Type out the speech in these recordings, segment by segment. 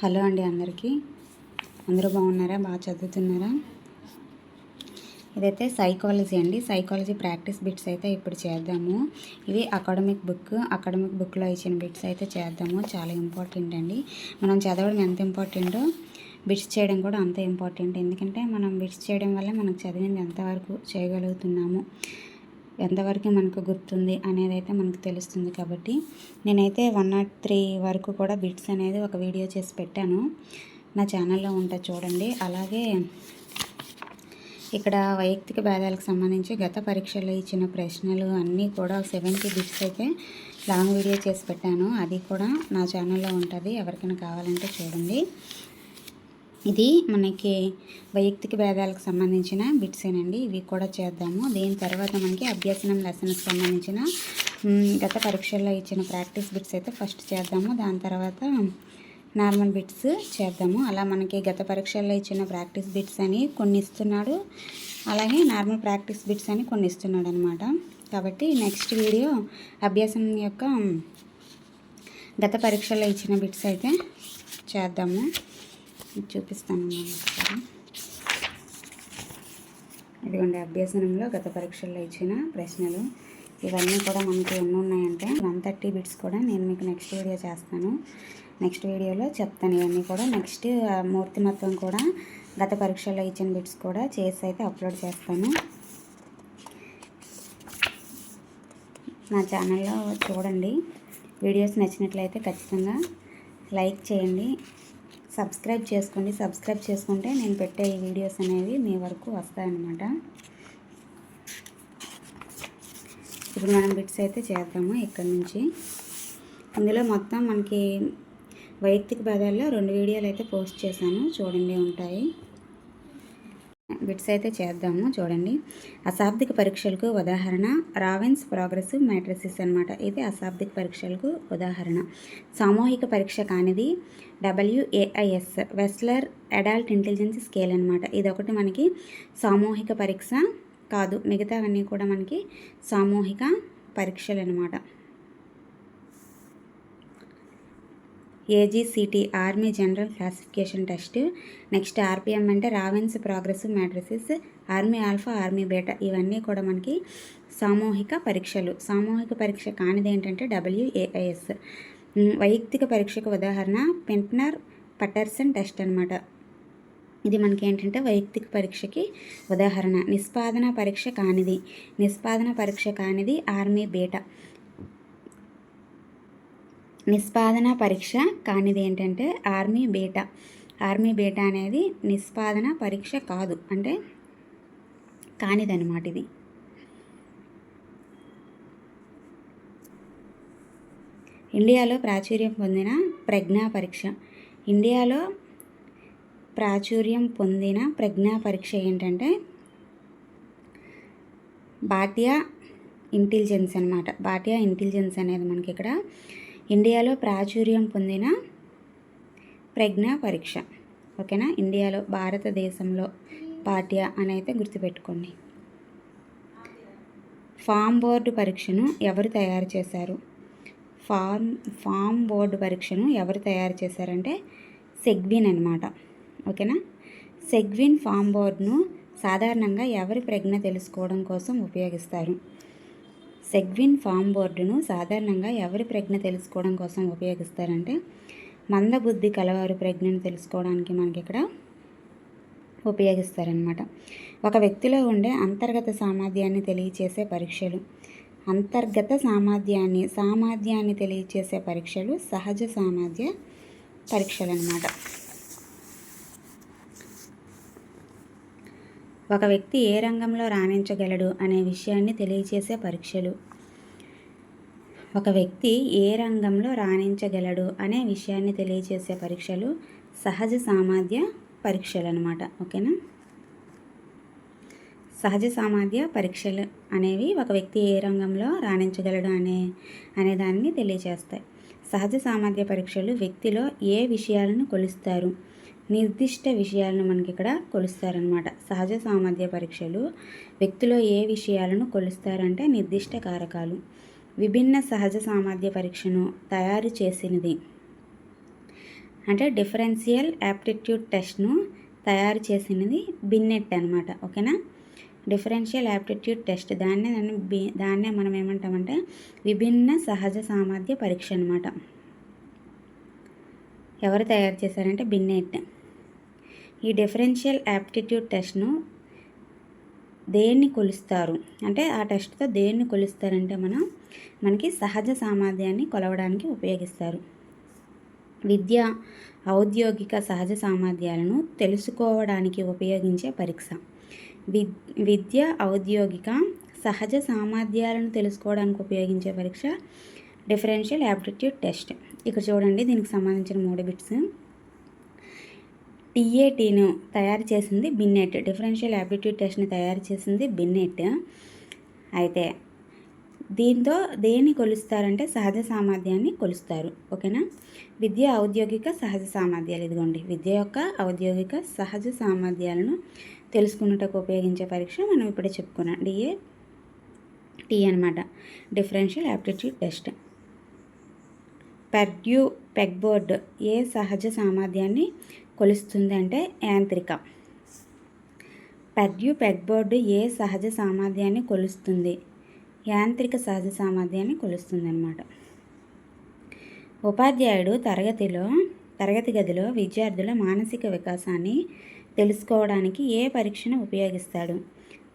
Hello అండి అందరికీ. అందరూ బాగున్నారా? బాగా చదువుతున్నారా? ఇదైతే సైకాలజీ అండి. సైకాలజీ ప్రాక్టీస్ బిట్స్ అయితే ఇప్పుడు చేద్దాము. ఇవి అకాడమిక్ బుక్ అకాడమిక్ బుక్లో ఇచ్చిన బిట్స్ అయితే చేద్దాము. చాలా ఇంపార్టెంట్ అండి. మనం చదవడం ఎంత ఇంపార్టెంటో బిట్స్ చేయడం కూడా అంత ఇంపార్టెంట్ ఎందుకంటే మనం బిట్స్ చేయడం వల్ల మనకు చదివింది ఎంతవరకు చేయగలుగుతున్నాము? ఎంతవరకు మనకు గుర్తుంది అనేది అయితే మనకు తెలుస్తుంది కాబట్టి నేనైతే వన్ నాట్ త్రీ వరకు కూడా బిట్స్ అనేది ఒక వీడియో చేసి పెట్టాను. నా ఛానల్లో ఉంటుంది చూడండి. అలాగే ఇక్కడ వైయక్తిక భేదాలకు సంబంధించి గత పరీక్షల్లో ఇచ్చిన ప్రశ్నలు అన్నీ కూడా సెవెంటీ బిట్స్ అయితే లాంగ్ వీడియో చేసి పెట్టాను. అది కూడా నా ఛానల్లో ఉంటుంది. ఎవరికైనా కావాలంటే చూడండి. ఇది మనకి వైయక్తిక భేదాలకు సంబంధించిన బిట్సేనండి ఇవి కూడా చేద్దాము. దీని తర్వాత మనకి అభ్యసనం లెసన్కి సంబంధించిన గత పరీక్షల్లో ఇచ్చిన ప్రాక్టీస్ బిట్స్ అయితే ఫస్ట్ చేద్దాము. దాని తర్వాత నార్మల్ బిట్స్ చేద్దాము. అలా మనకి గత పరీక్షల్లో ఇచ్చిన ప్రాక్టీస్ బిట్స్ అని కొన్ని ఇస్తున్నాడు. అలాగే నార్మల్ ప్రాక్టీస్ బిట్స్ అని కొన్ని ఇస్తున్నాడు అనమాట కాబట్టి నెక్స్ట్ వీడియో అభ్యాసం యొక్క గత పరీక్షల్లో ఇచ్చిన బిట్స్ అయితే చేద్దాము. చూపిస్తాను ఒకసారి. ఇదిగోండి అభ్యసనంలో గత పరీక్షల్లో ఇచ్చిన ప్రశ్నలు. ఇవన్నీ కూడా మనకి ఎన్ని ఉన్నాయంటే వన్ థర్టీ బిట్స్ కూడా నేను మీకు నెక్స్ట్ వీడియో చేస్తాను. నెక్స్ట్ వీడియోలో చెప్తాను. ఇవన్నీ కూడా నెక్స్ట్ మూర్తిమత్వం కూడా గత పరీక్షల్లో ఇచ్చిన బిట్స్ కూడా చేసి అయితే అప్లోడ్ చేస్తాను. నా ఛానల్లో చూడండి. వీడియోస్ నచ్చినట్లయితే ఖచ్చితంగా లైక్ చేయండి. సబ్స్క్రైబ్ చేసుకోండి సబ్స్క్రైబ్ చేసుకుంటే నేను పెట్టే ఈ వీడియోస్ అనేవి మీ వరకు వస్తాయన్నమాట. ఇప్పుడు మనం బిట్స్ అయితే చేద్దాము ఇక్కడ నుంచి. ఇందులో మొత్తం మనకి వైయక్తిక పదాల్లో రెండు వీడియోలు అయితే పోస్ట్ చేశాను. చూడండి ఉంటాయి. బిట్స్ అయితే చేద్దాము చూడండి. అశాబ్దిక పరీక్షలకు ఉదాహరణ రావెన్స్ ప్రోగ్రెస్ మ్యాట్రిసిస్ అనమాట ఇది అశాబ్దిక పరీక్షలకు ఉదాహరణ. సామూహిక పరీక్ష కానిది WAIS Wechsler adult intelligence scale అనమాట ఇది ఒకటి మనకి సామూహిక పరీక్ష కాదు మిగతావన్నీ కూడా మనకి సామూహిక పరీక్షలు అనమాట AGCT army general classification test next RPM అంటే Raven's progressive matrices army alpha army beta ఇవన్నీ కూడా మనకి సామూహిక పరీక్షలు. సామూహిక పరీక్ష కానిది ఏంటంటే డబ్ల్యూఏఐఎస్ వైయక్తిక పరీక్షకు ఉదాహరణ పెంట్నర్ పటర్సన్ టెస్ట్ అనమాట ఇది మనకి ఏంటంటే వైయక్తిక పరీక్షకి ఉదాహరణ. నిష్పాదన పరీక్ష కానిది. నిష్పాదన పరీక్ష కానిది ఆర్మీ బేటా నిష్పాదన పరీక్ష కానిది ఏంటంటే ఆర్మీ బేటా. ఆర్మీ బేటా అనేది నిష్పాదన పరీక్ష కాదు. అంటే కానిదనమాట ఇది. ఇండియాలో ప్రాచుర్యం పొందిన ప్రజ్ఞా పరీక్ష. ఇండియాలో ప్రాచుర్యం పొందిన ప్రజ్ఞా పరీక్ష ఏంటంటే బాటియా ఇంటెలిజెన్స్ అనమాట భాటియా ఇంటెలిజెన్స్ అనేది మనకి ఇక్కడ ఇండియాలో ప్రాచుర్యం పొందిన ప్రజ్ఞా పరీక్ష. ఓకేనా? ఇండియాలో భారతదేశంలో పాఠ్య అని అయితే గుర్తుపెట్టుకోండి. ఫామ్ బోర్డు పరీక్షను ఎవరు తయారు చేశారు? ఫామ్ ఫామ్ బోర్డు పరీక్షను ఎవరు తయారు చేశారంటే సెగ్విన్ అనమాట ఓకేనా? సెగ్విన్ ఫామ్ బోర్డును సాధారణంగా ఎవరి ప్రజ్ఞ తెలుసుకోవడం కోసం ఉపయోగిస్తారు? సెగ్విన్ ఫామ్ బోర్డును సాధారణంగా ఎవరి ప్రజ్ఞ తెలుసుకోవడం కోసం ఉపయోగిస్తారంటే మందబుద్ధి కలవారు ప్రజ్ఞను తెలుసుకోవడానికి మనకి ఇక్కడ ఉపయోగిస్తారనమాట ఒక వ్యక్తిలో ఉండే అంతర్గత సామర్థ్యాన్ని తెలియచేసే పరీక్షలు అంతర్గత సామర్థ్యాన్ని సామర్థ్యాన్ని తెలియచేసే పరీక్షలు సహజ సామర్థ్య పరీక్షలు అన్నమాట ఒక వ్యక్తి ఏ రంగంలో రాణించగలడు అనే విషయాన్ని తెలియచేసే పరీక్షలు. ఒక వ్యక్తి ఏ రంగంలో రాణించగలడు అనే విషయాన్ని తెలియచేసే పరీక్షలు సహజ సామాధ్య పరీక్షలు అనమాట ఓకేనా? సహజ సామాధ్య పరీక్షలు అనేవి ఒక వ్యక్తి ఏ రంగంలో రాణించగలడు అనే అనేదాన్ని తెలియజేస్తాయి సహజ సామర్థ్య పరీక్షలు వ్యక్తిలో ఏ విషయాలను కొలుస్తారు? నిర్దిష్ట విషయాలను మనకి ఇక్కడ కొలుస్తారనమాట సహజ సామర్థ్య పరీక్షలు వ్యక్తిలో ఏ విషయాలను కొలుస్తారంటే నిర్దిష్ట కారకాలు. విభిన్న సహజ సామర్థ్య పరీక్షను తయారు చేసినది అంటే డిఫరెన్షియల్ యాప్టిట్యూడ్ టెస్ట్ను తయారు చేసినది బిన్నెట్ అనమాట ఓకేనా? డిఫరెన్షియల్ యాప్టిట్యూడ్ టెస్ట్ దాన్నే దాన్ని బి దాన్నే మనం ఏమంటామంటే విభిన్న సహజ సామర్థ్య పరీక్ష అనమాట ఎవరు తయారు చేశారంటే బిన్నెట్. ఈ డిఫరెన్షియల్ యాప్టిట్యూడ్ టెస్ట్ను దేన్ని కొలుస్తారు? అంటే ఆ టెస్ట్తో దేన్ని కొలుస్తారంటే మనం మనకి సహజ సామర్థ్యాన్ని కొలవడానికి ఉపయోగిస్తారు. విద్య ఔద్యోగిక సహజ సామర్థ్యాలను తెలుసుకోవడానికి ఉపయోగించే పరీక్ష. విద్ విద్య ఔద్యోగిక సహజ సామర్థ్యాలను తెలుసుకోవడానికి ఉపయోగించే పరీక్ష డిఫరెన్షియల్ యాప్టిట్యూడ్ టెస్ట్. ఇక్కడ చూడండి దీనికి సంబంధించిన మూడు బిట్స్. టీఏటీను తయారు చేసింది బిన్నెట్ డిఫరెన్షియల్ యాప్టిట్యూడ్ టెస్ట్ని తయారు చేసింది బిన్నెట్ అయితే దీంతో దేన్ని కొలుస్తారంటే సహజ సామర్థ్యాన్ని కొలుస్తారు. ఓకేనా? విద్య ఔద్యోగిక సహజ సామర్థ్యాలు. ఇదిగోండి. విద్య యొక్క ఔద్యోగిక సహజ సామర్థ్యాలను తెలుసుకున్నటకు ఉపయోగించే పరీక్ష మనం ఇప్పుడే చెప్పుకున్నాం. డిఏ టీ అనమాట differential aptitude test Purdue pegboard ఏ సహజ సామర్థ్యాన్ని కొలుస్తుంది అంటే యాంత్రిక. పెర్డ్యూ పెగ్బోర్డు ఏ సహజ సామర్థ్యాన్ని కొలుస్తుంది? యాంత్రిక సహజ సామర్థ్యాన్ని కొలుస్తుంది అన్నమాట ఉపాధ్యాయుడు తరగతిలో తరగతి గదిలో విద్యార్థుల మానసిక వికాసాన్ని తెలుసుకోవడానికి ఏ పరీక్షను ఉపయోగిస్తాడు?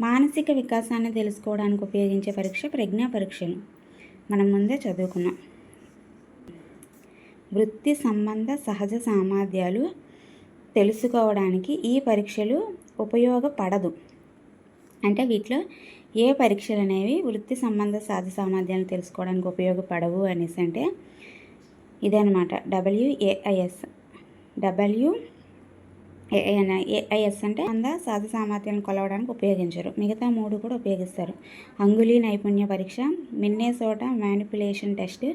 మానసిక వికాసాన్ని తెలుసుకోవడానికి ఉపయోగించే పరీక్ష ప్రజ్ఞా పరీక్షలు. మనం ముందే చదువుకున్నాం. వృత్తి సంబంధ సహజ సామర్థ్యాలు తెలుసుకోవడానికి ఈ పరీక్షలు ఉపయోగపడదు. అంటే వీటిలో ఏ పరీక్షలు అనేవి వృత్తి సంబంధ సాధ సామర్థ్యాలను తెలుసుకోవడానికి ఉపయోగపడవు అనేసి అంటే ఇదనమాట డబ్ల్యూఏఐఎస్ డబ్ల్యూ ఏఐఎస్ అంటే అంద సాధ సామర్థ్యాలను కొలవడానికి ఉపయోగించరు. మిగతా మూడు కూడా ఉపయోగిస్తారు. అంగుళీ నైపుణ్య పరీక్ష మిన్నేసోట మ్యానిపులేషన్ టెస్ట్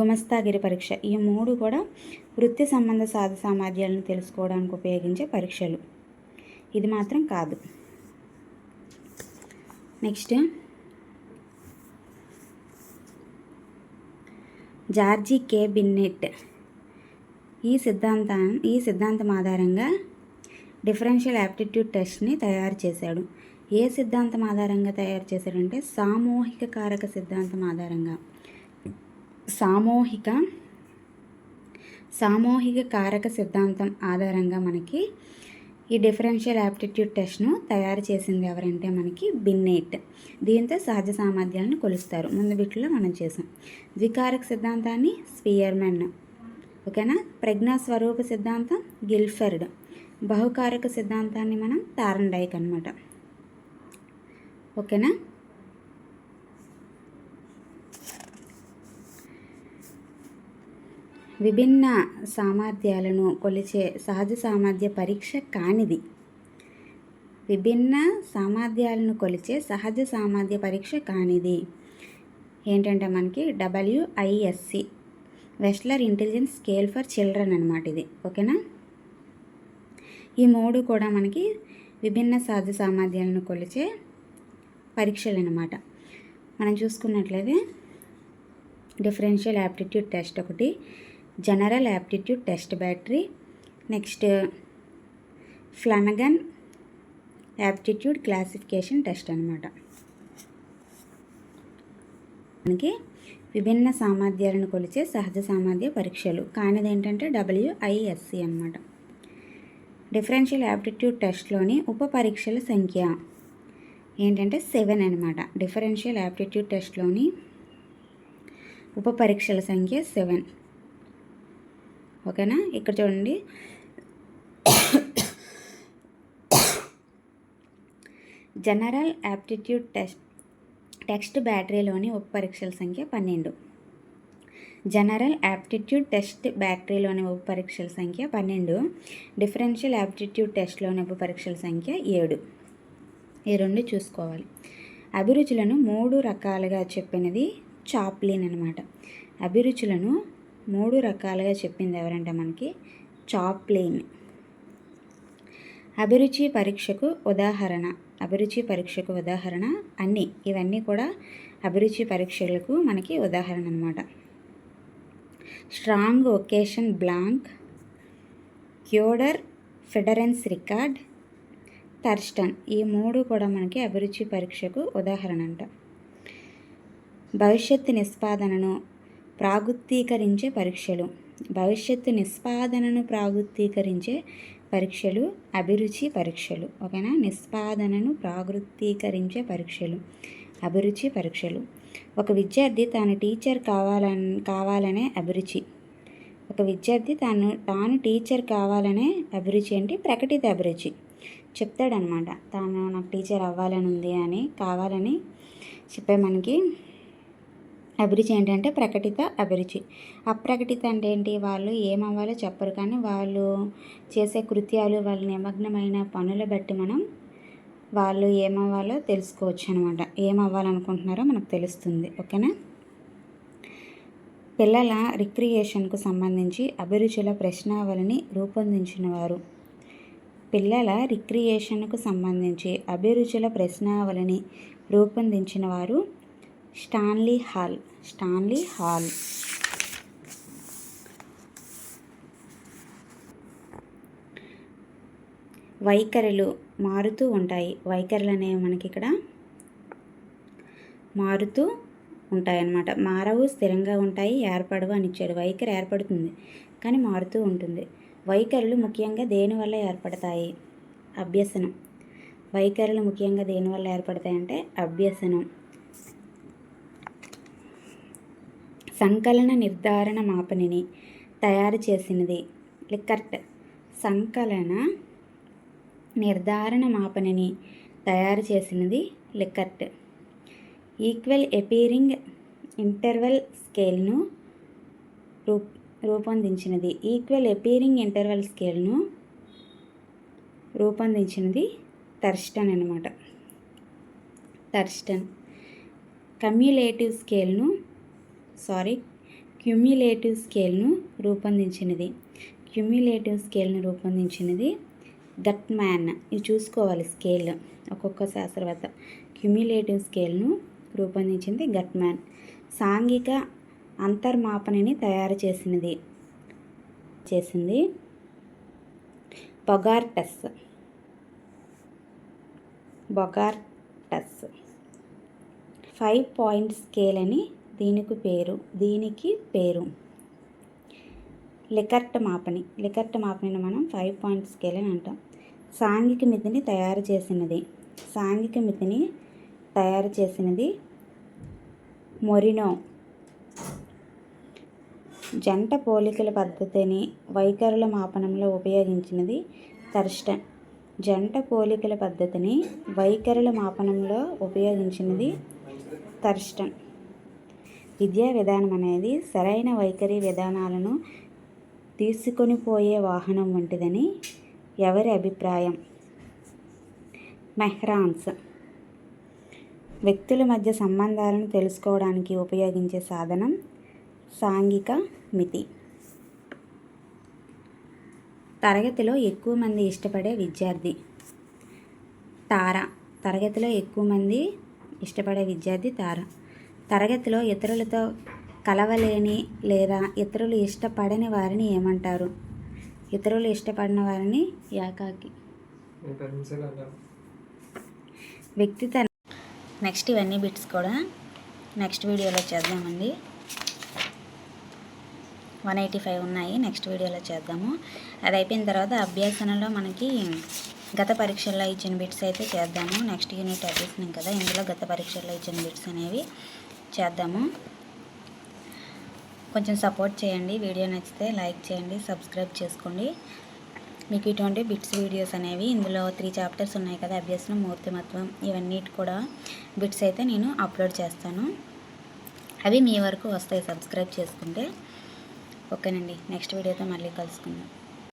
గుమస్తాగిరి పరీక్ష. ఈ మూడు కూడా వృత్తి సంబంధ సాధ సామర్థ్యాలను తెలుసుకోవడానికి ఉపయోగించే పరీక్షలు. ఇది మాత్రం కాదు. నెక్స్ట్. George K. బిన్నెట్. ఈ సిద్ధాంతం ఈ సిద్ధాంతం ఆధారంగా డిఫరెన్షియల్ యాప్టిట్యూడ్ టెస్ట్ని తయారు చేశాడు. ఏ సిద్ధాంతం ఆధారంగా తయారు చేశాడంటే సామూహిక కారక సిద్ధాంతం ఆధారంగా. సామూహిక సామూహిక కారక సిద్ధాంతం ఆధారంగా మనకి ఈ డిఫరెన్షియల్ యాప్టిట్యూడ్ టెస్ట్ను తయారు చేసింది ఎవరంటే మనకి బిన్నెట్. దీంతో సహజ సామర్థ్యాలను కొలుస్తారు. ముందు వీటిలో మనం చేసాం. ద్వికారక సిద్ధాంతాన్ని స్పియర్మెన్ ఓకేనా? ప్రజ్ఞా స్వరూప సిద్ధాంతం గిల్ఫెర్డ్. బహుకారక సిద్ధాంతాన్ని మనం తారండైక్ అనమాట ఓకేనా? విభిన్న సామర్థ్యాలను కొలిచే సహజ సామర్థ్య పరీక్ష కానిది. విభిన్న సామర్థ్యాలను కొలిచే సహజ సామర్థ్య పరీక్ష కానిది. ఏంటంటే మనకి WISC Wechsler intelligence scale for children అనమాట ఇది. ఓకేనా? ఈ మూడు కూడా మనకి విభిన్న సహజ సామర్థ్యాలను కొలిచే పరీక్షలు అనమాట మనం చూసుకున్నట్లయితే డిఫరెన్షియల్ యాప్టిట్యూడ్ టెస్ట్ ఒకటి general aptitude test battery next Flanagan aptitude classification test అనమాట మనకి విభిన్న సామర్థ్యాలను కొలిచే సహజ సామర్థ్య పరీక్షలు. కానిది ఏంటంటే డబ్ల్యూఐఎస్సి అనమాట డిఫరెన్షియల్ యాప్టిట్యూడ్ టెస్ట్లోని ఉప పరీక్షల సంఖ్య ఏంటంటే సెవెన్ అనమాట డిఫరెన్షియల్ యాప్టిట్యూడ్ టెస్ట్లోని ఉప పరీక్షల సంఖ్య సెవెన్. ఓకేనా? ఇక్కడ చూడండి. General aptitude test. టెక్స్ట్ బ్యాటరీలోని ఉప పరీక్షల సంఖ్య పన్నెండు. జనరల్ యాప్టిట్యూడ్ టెస్ట్ బ్యాటరీలోని ఉప పరీక్షల సంఖ్య పన్నెండు. డిఫరెన్షియల్ యాప్టిట్యూడ్ టెస్ట్లోని ఉప పరీక్షల సంఖ్య ఏడు. ఈ రెండు చూసుకోవాలి. అభిరుచులను మూడు రకాలుగా చెప్పినది చాప్లిన్ అనమాట అభిరుచులను మూడు రకాలుగా చెప్పింది ఎవరంటే మనకి చాప్లిన్ అభిరుచి పరీక్షకు ఉదాహరణ అభిరుచి పరీక్షకు ఉదాహరణ అన్నీ ఇవన్నీ కూడా అభిరుచి పరీక్షలకు మనకి ఉదాహరణ అనమాట Strong vocation blank Kuder preference record Thurstone ఈ మూడు కూడా మనకి అభిరుచి పరీక్షకు ఉదాహరణ అంట. భవిష్యత్తు నిష్పాదనను ప్రాగుత్తీకరించే పరీక్షలు. భవిష్యత్తు నిష్పాదనను ప్రాగుత్తీకరించే పరీక్షలు అభిరుచి పరీక్షలు. ఓకేనా? నిష్పాదనను ప్రాగుత్తీకరించే పరీక్షలు అభిరుచి పరీక్షలు. ఒక విద్యార్థి తాను టీచర్ కావాలని కావాలనే అభిరుచి. ఒక విద్యార్థి తాను తాను టీచర్ కావాలనే అభిరుచి అంటే ప్రకటిత అభిరుచి. చెప్తాడనమాట తాను నాకు టీచర్ అవ్వాలని ఉంది అని కావాలని చెప్పే మనకి అభిరుచి ఏంటంటే ప్రకటిత అభిరుచి. అప్రకటిత అంటే ఏంటి? వాళ్ళు ఏమవ్వాలో చెప్పరు కానీ వాళ్ళు చేసే కృత్యాలు వాళ్ళు నిమగ్నమైన పనుల బట్టి మనం వాళ్ళు ఏమవ్వాలో తెలుసుకోవచ్చు అనమాట ఏమవ్వాలనుకుంటున్నారో మనకు తెలుస్తుంది. ఓకేనా? పిల్లల రిక్రియేషన్కు సంబంధించి అభిరుచుల ప్రశ్నావళిని రూపొందించిన వారు పిల్లల రిక్రియేషన్కు సంబంధించి అభిరుచుల ప్రశ్నావళిని రూపొందించిన వారు స్టాన్లీ హాల్. Stanley hall. వైఖరులు మారుతూ ఉంటాయి. వైఖరులు అనేవి మనకి ఇక్కడ మారుతూ ఉంటాయి అన్నమాట మారవు స్థిరంగా ఉంటాయి ఏర్పడవు అని ఇచ్చాడు. వైఖరి ఏర్పడుతుంది కానీ మారుతూ ఉంటుంది. వైఖరులు ముఖ్యంగా దేనివల్ల ఏర్పడతాయి? అభ్యసనం. వైఖరులు ముఖ్యంగా దేనివల్ల ఏర్పడతాయంటే అభ్యసనం. సంకలన నిర్ధారణ మాపనిని తయారు చేసినది. లిక్కర్ట్. సంకలన నిర్ధారణ మాపనిని తయారు చేసినది లిక్కర్ట్. ఈక్వల్ ఎపీరింగ్ ఇంటర్వెల్ స్కేల్ను రూ రూపొందించినది. ఈక్వల్ ఎపీరింగ్ ఇంటర్వెల్ స్కేల్ను రూపొందించినది థర్స్టన్ అనమాట థర్స్టన్. కమ్యులేటివ్ స్కేల్ను సారీ క్యుమ్యులేటివ్ స్కేల్ను రూపొందించినది. క్యుమ్యులేటివ్ స్కేల్ను రూపొందించినది గట్మ్యాన్ ఇది చూసుకోవాలి స్కేల్ ఒక్కొక్క శాస్త్రవేత్త. క్యుమ్యులేటివ్ స్కేల్ను రూపొందించింది గట్ మ్యాన్. సాంఘిక అంతర్మాపణిని తయారు చేసినది చేసింది Bogardus. Bogardus. Five point scale అని దీనికి పేరు దీనికి పేరు. లికర్ట్ మాపని లికర్ట్ మాపనిని మనం ఫైవ్ పాయింట్ స్కేల్ అని అంటాం. సాంఘిక మితిని తయారు చేసినది సాంఘిక మితిని తయారు చేసినది మొరినో. జంట పోలికల పద్ధతిని వైఖరుల మాపనంలో ఉపయోగించినది థర్స్టన్ జంట పోలికల పద్ధతిని వైఖరుల మాపనంలో ఉపయోగించినది థర్స్టన్ విద్యా విధానం అనేది సరైన వైఖరి విధానాలను తీసుకొని పోయే వాహనం వంటిదని ఎవరి అభిప్రాయం? మెహ్రాన్స్. వ్యక్తుల మధ్య సంబంధాలను తెలుసుకోవడానికి ఉపయోగించే సాధనం సాంఘిక మితి. తరగతిలో ఎక్కువ మంది ఇష్టపడే విద్యార్థి. తార. తరగతిలో ఎక్కువ మంది ఇష్టపడే విద్యార్థి తార. తరగతిలో ఇతరులతో కలవలేని లేదా ఇతరులు ఇష్టపడని వారిని ఏమంటారు? ఇతరులు ఇష్టపడిన వారిని ఏకాకి. వ్యక్తి తన నెక్స్ట్ ఇవన్నీ బిట్స్ కూడా నెక్స్ట్ వీడియోలో చేద్దామండి. వన్ ఎయిటీ ఫైవ్ ఉన్నాయి నెక్స్ట్ వీడియోలో చేద్దాము. అది అయిపోయిన తర్వాత అభ్యాసనలో మనకి గత పరీక్షల్లో ఇచ్చిన బిట్స్ అయితే చేద్దాము. నెక్స్ట్ యూనిట్ అభ్యసనం కదా ఇందులో గత పరీక్షల్లో ఇచ్చిన బిట్స్ అనేవి చేద్దాము. కొంచెం సపోర్ట్ చేయండి. వీడియో నచ్చితే లైక్ చేయండి సబ్స్క్రైబ్ చేసుకోండి. మీకు ఇటువంటి బిట్స్ వీడియోస్ అనేవి ఇందులో త్రీ చాప్టర్స్ ఉన్నాయి కదా అభ్యసనం మూర్తిమత్వం ఇవన్నీ కూడా బిట్స్ అయితే నేను అప్లోడ్ చేస్తాను. అవి మీ వరకు వస్తాయి సబ్స్క్రైబ్ చేసుకుంటే. ఓకేనండి. నెక్స్ట్ వీడియోతో మళ్ళీ కలుసుకుందాం.